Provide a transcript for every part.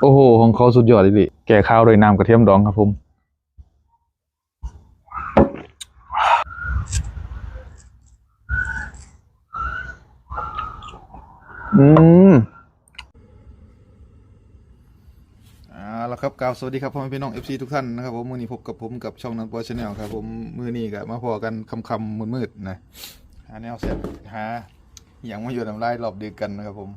โอ้โห ของเขาสุดยอดเลยแก่ข้าวโดยน้ำกระเทียมดองครับผม อืมอ่าแล้วครับกล่าวสวัสดีครับพ่อแม่พี่น้อง FC ทุกท่านนะครับผมมือนี้พบกับผมกับช่องนันปอชาแนลครับผมมือนี้ก็มาพอกันคำคำมืดมืดๆนะหาแนวเสร็จหาอย่างมาอยู่น้ำลายรอบดึกกันนะครับผม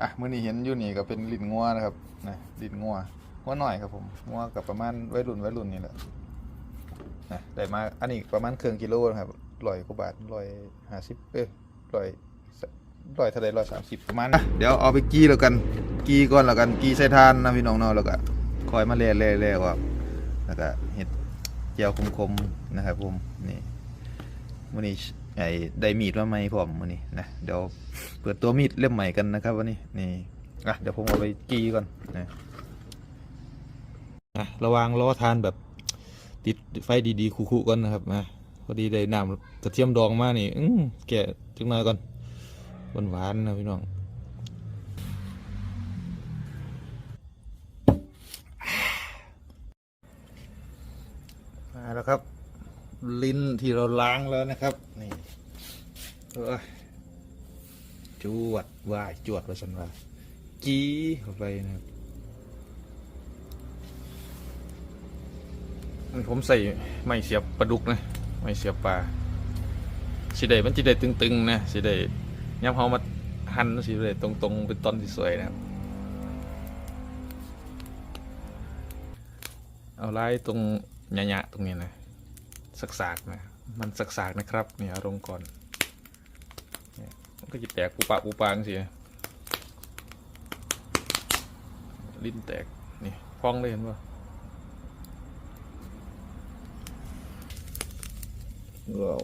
อะเมื่อนี้เห็นอยู่นี่ก็เป็นลิ้นงัวนะครับนะลิ้นงัวงัวหน่อยครับผมงัวกับประมาณวัยรุ่นวัยรุ่นนี่แหละนะได้มาอันนี้ประมาณเครื่องกิโลนะครับร้อยกว่าบาทร้อยห้าสิบเอ้ยร้อยร้อยเท่าไรร้อยสามสิบประมาณนะเดี๋ยวเอาไปกี้แล้วกันกี้ก่อนแล้วกันกี้ใส่ทานนะพี่น้องเนาะแล้วก็คอยมาเล่เล่เล่ว่าแล้วก็เห็ดเจียวคมๆนะครับผมนี่มื่อนี้ ไอ้ได้มีดมาไหมผมมื่อนี้นะเดี๋ยวเปิดตัวมีดเล่มใหม่กันนะครับวันนี้นี่อะเดี๋ยวผมเอาไปกีก่อนนะอะระวังล้อทานแบบติดไฟดีๆคุๆก่อนนะครับนะพอดีได้น้ำกระเทียมดองมานี่อืมแกะจังหน่อยก่อนหวานๆนะพี่น้องมาแล้วครับ ลิ้นที่เราล้างแล้วนะครับนี่ เอ้ยจวดว่ายจวดว่าฉันว่าจี้เข้าไปนะครับอันผมใส่ไม่เสียบปลาดุกนะไม่เสียบปลาสิได้มันสิได้ตึงๆนะสิได้ย้ำเฮามาหั่นสิได้ตรงๆเป็นต้นที่สวยนะครับเอาไล่ตรงหยะๆตรงนี้นะสักๆนะมันสักๆนะครับนี่เอาลงก่อน มันก็จะแตกปูปะปูปางสิลิ้นแตก นี่พองเลยเห็นป่ะว้าว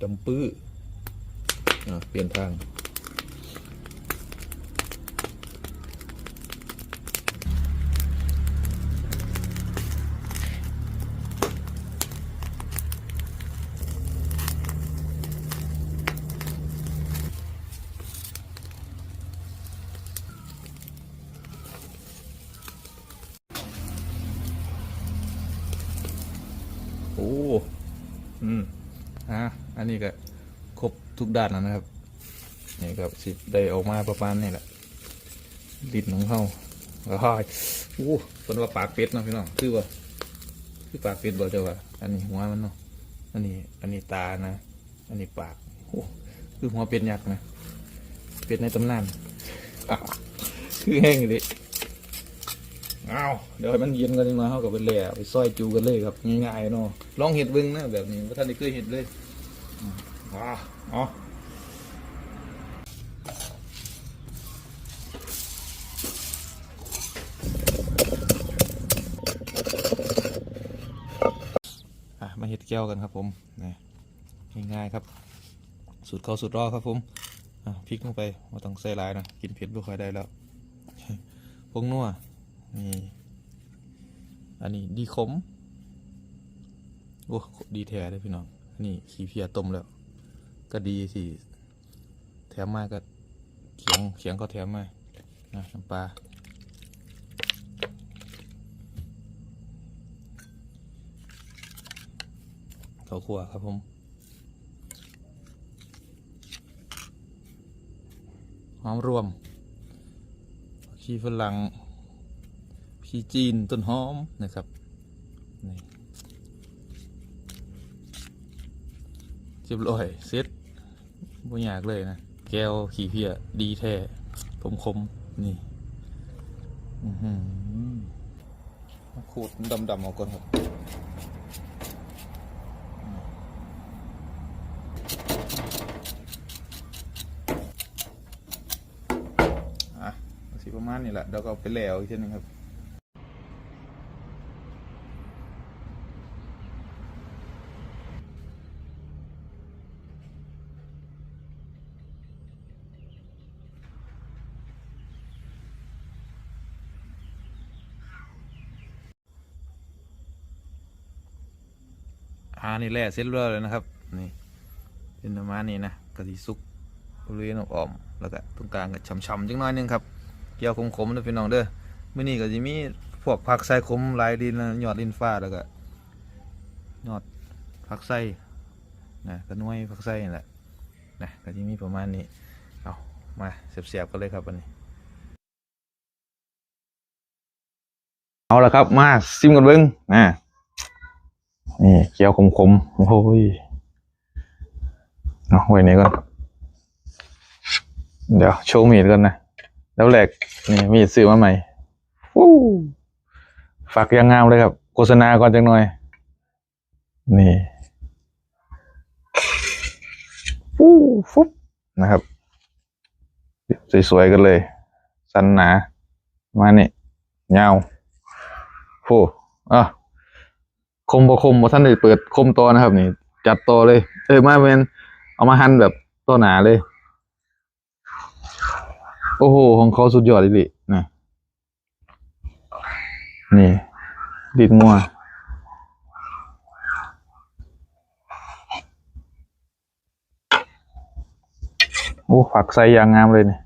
จำปื้อเปลี่ยนทาง โอ้ อืม อันนี้ก็ครบทุกด้านแล้วนะครับนี่ครับสิได้ออกมาประมาณนี้แหละลิ้นของเขาแล้วก็โอ้เป็นว่าปากเป็ดนะพี่น้องคือว่าคือปากเป็ดบอกเจ้าว่าอันนี้หัวมันเนาะอันนี้อันนี้ตานะ อันนี้ปากโอ้คือหัวเป็ดยักษ์นะเป็ดในตำนานคือแห้งอยู่ดิอ้าวเดี๋ยวให้มันเย็นกันนิดหน่อยเขากับไปแหล่ไปซอยจูกันเลยครับง่ายๆเนาะลองเห็ดเบิ้งนะแบบนี้ว่าท่านได้เคยเห็ดเลย ว้าอ๋อมาเห็ดแก้วกันครับผมนี่ง่ายๆครับ สูตรเขาสูตรรอครับผมพริกลงไปไมาต้องใส่ลายนะกินเผ็ดไม่ค่อยได้แล้วพงนัวนี่อันนี้ดีขม โอ้ ดีแท้เลยพี่น้อง นนี้ขี้เพียต้มแล้ว ก็ดีสิแถมมาก็เขียงเขียงก็แถมมานะน้ำปลาข้าวคั่วครับผมหอมรวมขี้ฝรั่งพี่จีนต้นหอมนะครับนี่ รียบร้อยเซ็ตบ่ยากเลยนะ แก้วขี้เพียดีแท้ผมคมนี่ขูดดำๆออกก่อนครับอะสิประมาณนี้แหละเดี๋ยวก็ไปแล้วอีกทีนึงครับ นี่แหละเส้นเลือเลยนะครับ นี่เป็นประมาณนี้นะกะทิซุกบริเวณออมแล้วก็ตรงกลางก็ช่ำๆจังน้อยนึงครับเกี่ยวขมๆนะพี่น้องเด้อมื้อนี้ก็สิมีพวกผักไส้ขมลายดินยอดลินฟ้าแล้วก็ยอดผักไส้นะกระนวยผักไส้นี่แหละนะก็สิมีประมาณนี้เอามาเสียบๆกันเลยครับวันนี้เอาละครับมาซิมกันเบิ้งนะ นี่เกี๊ยวขมๆ โอ้ยเอาไว้นี่ก่อน เดี๋ยวโชว์มีดก่อนนะ แล้วแหลกนี่มีดซื้อมาใหม่ฟูฝากยังงามเลยครับ โฆษณาก่อนจังหน่อย นี่ฟูฟุบนะครับสวยๆกันเลย สันหนา มานี่ยาวโอ้อะ คมบ่คมบ่ท่านได้เปิดคมตัวนะครับนี่ จัดตัวเลย เออมาเป็นเอามาหั่นแบบตัวหนาเลย โอ้โห ของเขาสุดยอดเลยนะนี่ดิดงัวโอ้ผักใส่อย่างงามเลยนี่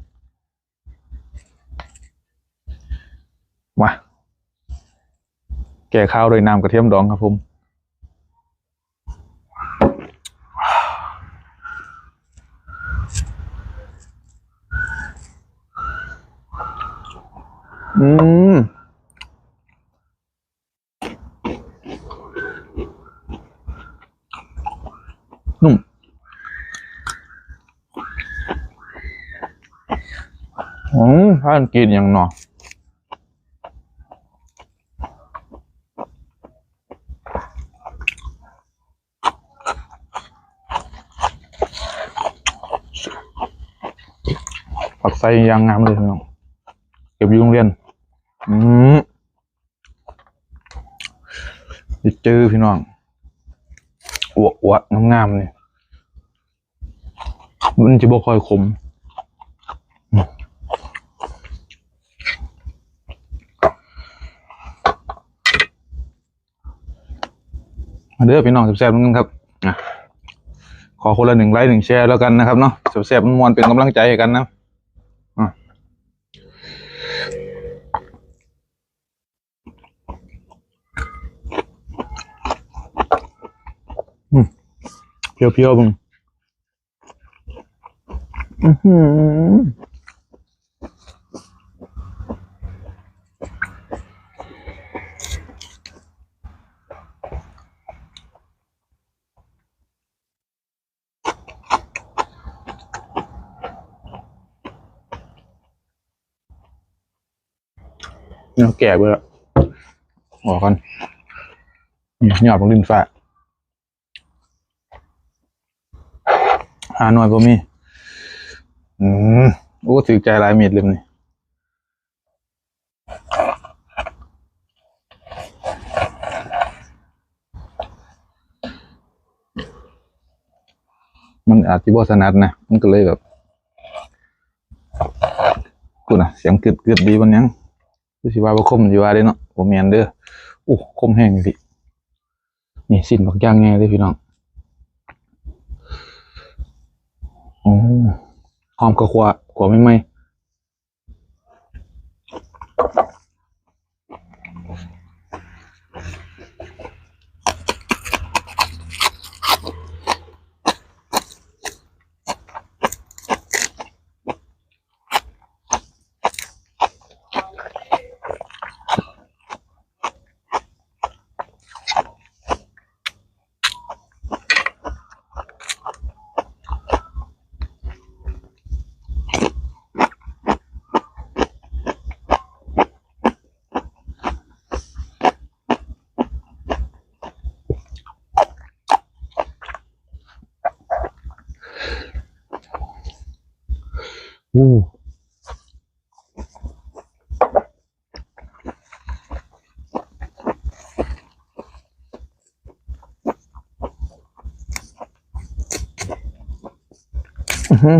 มา แก่ข้าวโดยน้ำกระเทียมดองครับผมอืมนุ่มอืมถ้านกินอย่างหนอ ส้ยางงามเลยพี่น้องเก็บอยู่โรงเรียน อืมดิเจอพี่น้องอวกอวกงามๆเลยมันจะบ่ค่อยขมมาเด้อพี่น้องแซ่บๆนึงครับอะขอคนละหนึ่งไลค์หนึ่งแชร์แล้วกันนะครับเนาะแซ่บๆมวนเป็นกำลังใจให้กันนะ เพียวเพียวๆมึงอือหือเนื้อแก่ไปแล้วออกกันหยอดลงดินฟ้า หาหน่อยบ่มีอืมโอ้ถือใจหลายเม็ดเลยนี่มันอาจจะบ่ถนัดนะ มันก็เลยแบบกูนะเสียงกึดกึดดีวันยังรู้สิว่าบ่คมสิว่าเด้เนาะบ่แม่นเด้อโอ้คมแห้งอยู่ดินี่สิ้นบักอย่างแง่เลยพี่น้อง อ๋อหอมกระขวาขวาไม่ไหม ชะ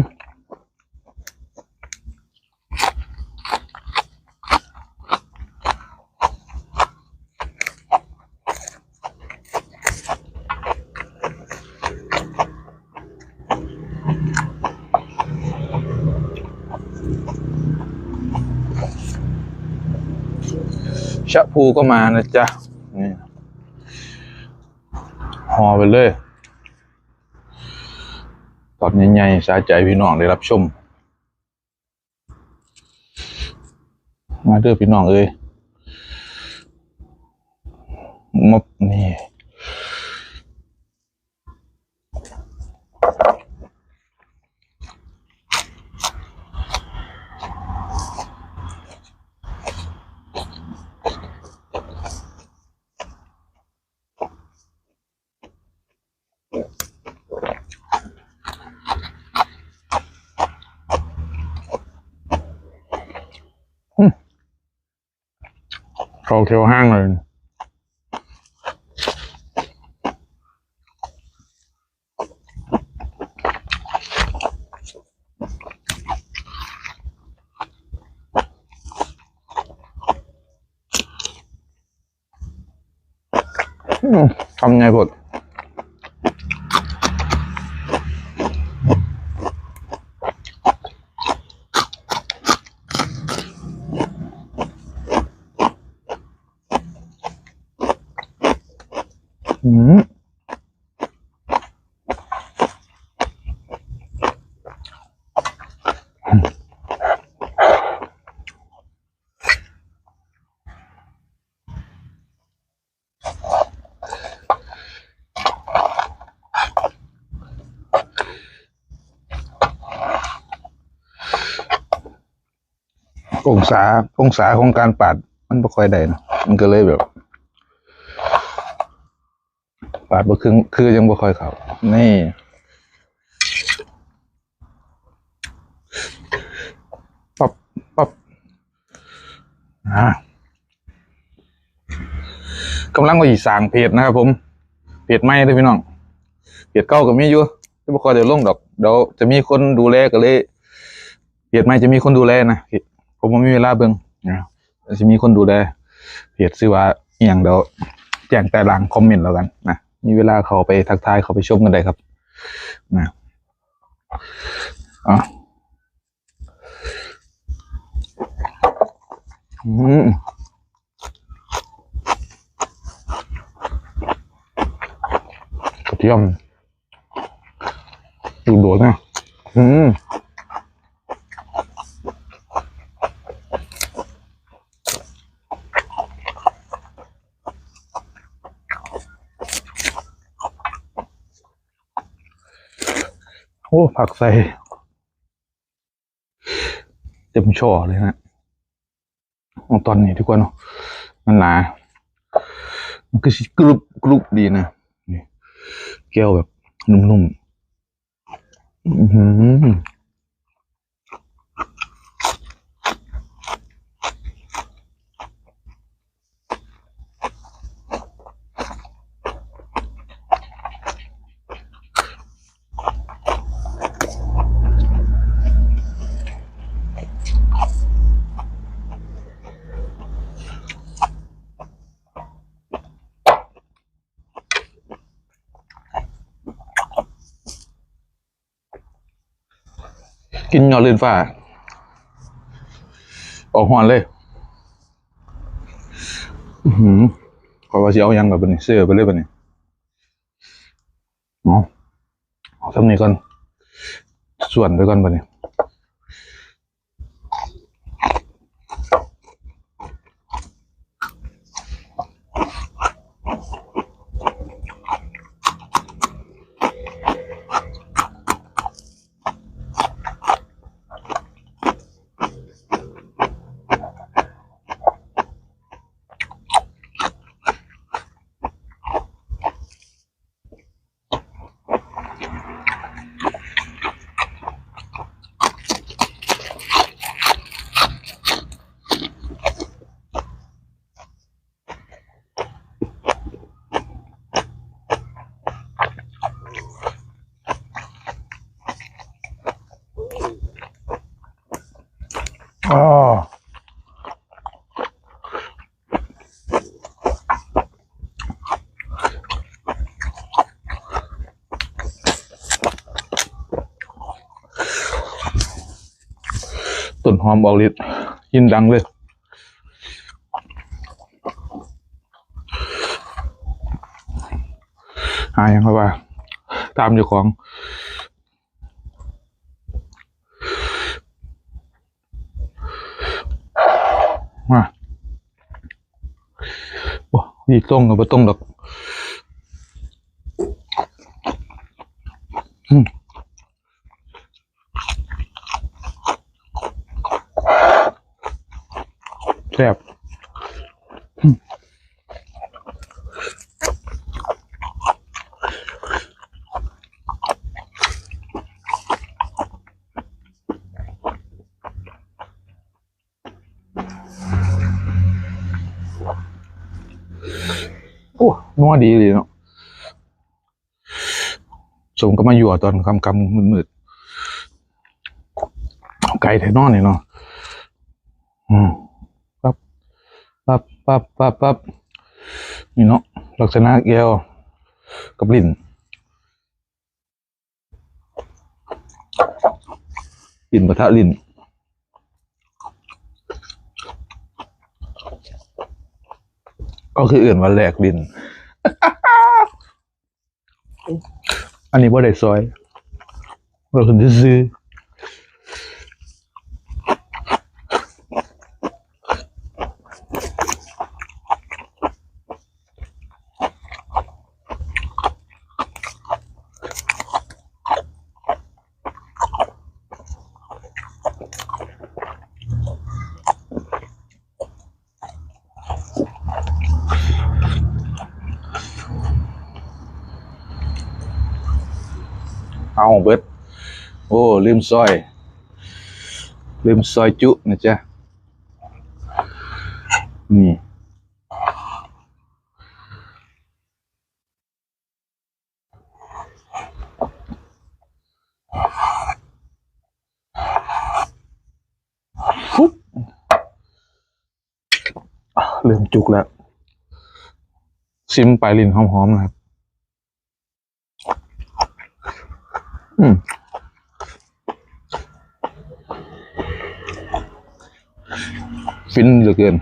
พูก็มานะจ๊ะนี่ห่อไปเลย ใหญ่ๆสาใจพี่น้องได้รับชม มาเด้อพี่น้องเอ้ยมบนี่ เขาเขียวห้างเลยทำไงพด องศาองศาของการปาด มันไม่ค่อยได้เนะมันก็เลยแบบ ปาดบ่คือคือยังบ่ค่อยเข้านี่ปับปับอ่ากำลังว่าสิสางเพจนะครับผมเพจใหม่ด้อพี่น้องเพจเก่าก็มีอยู่ที่บ่ค่อยได้ลงดอกเดี๋ยวจะมีคนดูแลก็เลยเพจใหม่จะมีคนดูแลนะ ผมบ่มีเวลาเบิ่งนะจะมีคนดูแลเพจชื่อว่าเอียงเดี๋ยวแจ้งแต่หลังคอมเมนต์แล้วกันนะมีเวลาเขาไปทักทายเขาไปชมกันได้ครับนะอะอืมกระเทียมดูโดดนะอืม อ้ผักใส่เต็มช่อเลยนะเอาตอนนี้ดีกว่าเนาะมันหนา มันก็สิกรุบกรุบดีนะนี่แก้วแบบนุ่มๆอือ กินยอดลื่นฝ้า ออกหอนเลย อือหือขอว่าสิเอายังกับบันนี้เสื้อไปเลยบันนี้เอาเอาทำนี้ก่อนส่วนไปก่อนบันนี้ ตุ่นหอมออกฤทธิ์ยินดังเลยหายังครับว่า ตามอยู่ของมาโอ้ยต้องกับไม่ต้องดอก แซ่บโอ้นัวดีเลยเนาะสมก็มาอยู่ตอนคำคำมืดๆไก่ไทยนอนเนี่ยเนาะอืมปั๊บ ปั๊บปั๊บปั๊บปั๊บนี่เนาะลักษณะแก้วกับลิ้นลิ้นปะทะลิ้นก็คืออื่นวันแรกดินอันนี้บ่ได้ซอยเราคือซื้อ เอาเบิด โอ้ ลืมซอย ลืมซอยจุนะจ๊ะ นี่ฟุ๊บอะลืมจุกแล้ว ซิมไปลายลินหอมๆนะครับ อืมฟินเหลือเกิน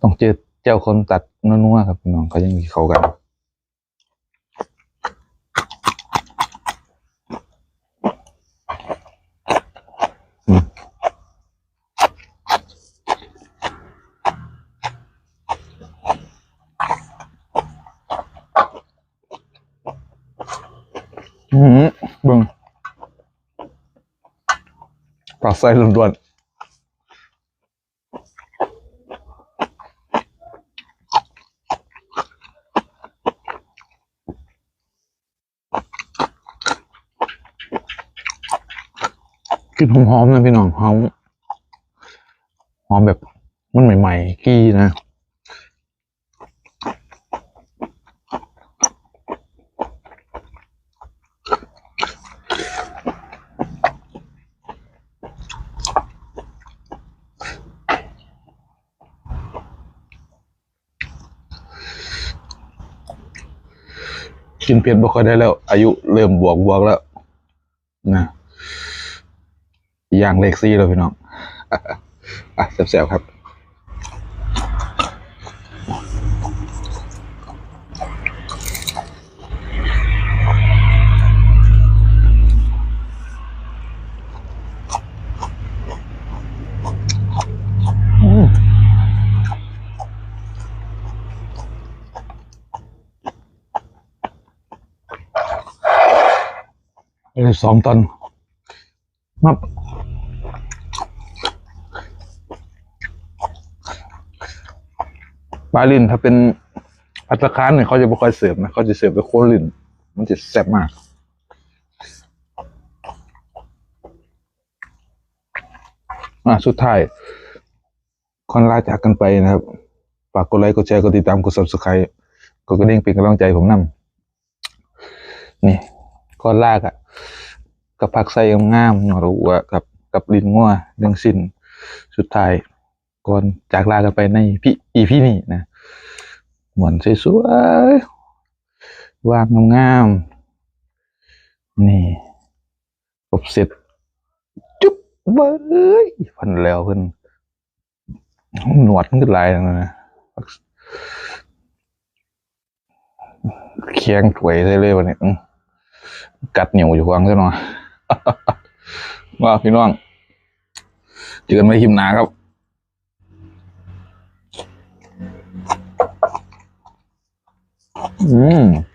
ต้องเจอเจ้าคนตัดนัวๆครับพี่น้องเขายังมีเขากัน อืม อืมเบิ่งปลา ไส้ล้วนๆกลินหอมๆนะพี่น้องหอมหอมแบบมันใหม่ ๆ กี้นะ กินเผ็ดบ่ค่อยได้แล้ว อายุเริ่มบวกบวกแล้วนะอย่างเลขซี่แล้วพี่น้องอะแซ่บๆครับ สองตันมาปลาลินถ้าเป็นพัตตาคารเนี่ยเขาจะไม่ค่อยเสิร์ฟนะเขาจะเสิร์ฟเป็นโคนลินมันจะแซ่บมากอะสุดท้ายคนลาจากกันไปนะครับฝากกดไลค์กดแชร์กดติดตามกด subscribe กดกระดิ่งเป็นกำลังใจผมนำนี่ก้อนลากอะ่ะ กับผักใส่งามหนอรู้วกับกับดินง่วเรื่งสินสุดท้ายก่อนจากลากันไปในพี่อีพี่นี่นะหมอนสวยๆวางงามๆนี่ครบเสร็จจุ๊บเว้ยพันแล้วเพิ่นหนวดมันก็ลายแล้นะเคียงถวยใช่เลยวันนี้กัดเหนียวอยู่ฟังซะหน่อย ว่าพี่น้องเจอกันไม่หิมนาครับ嗯。Mm.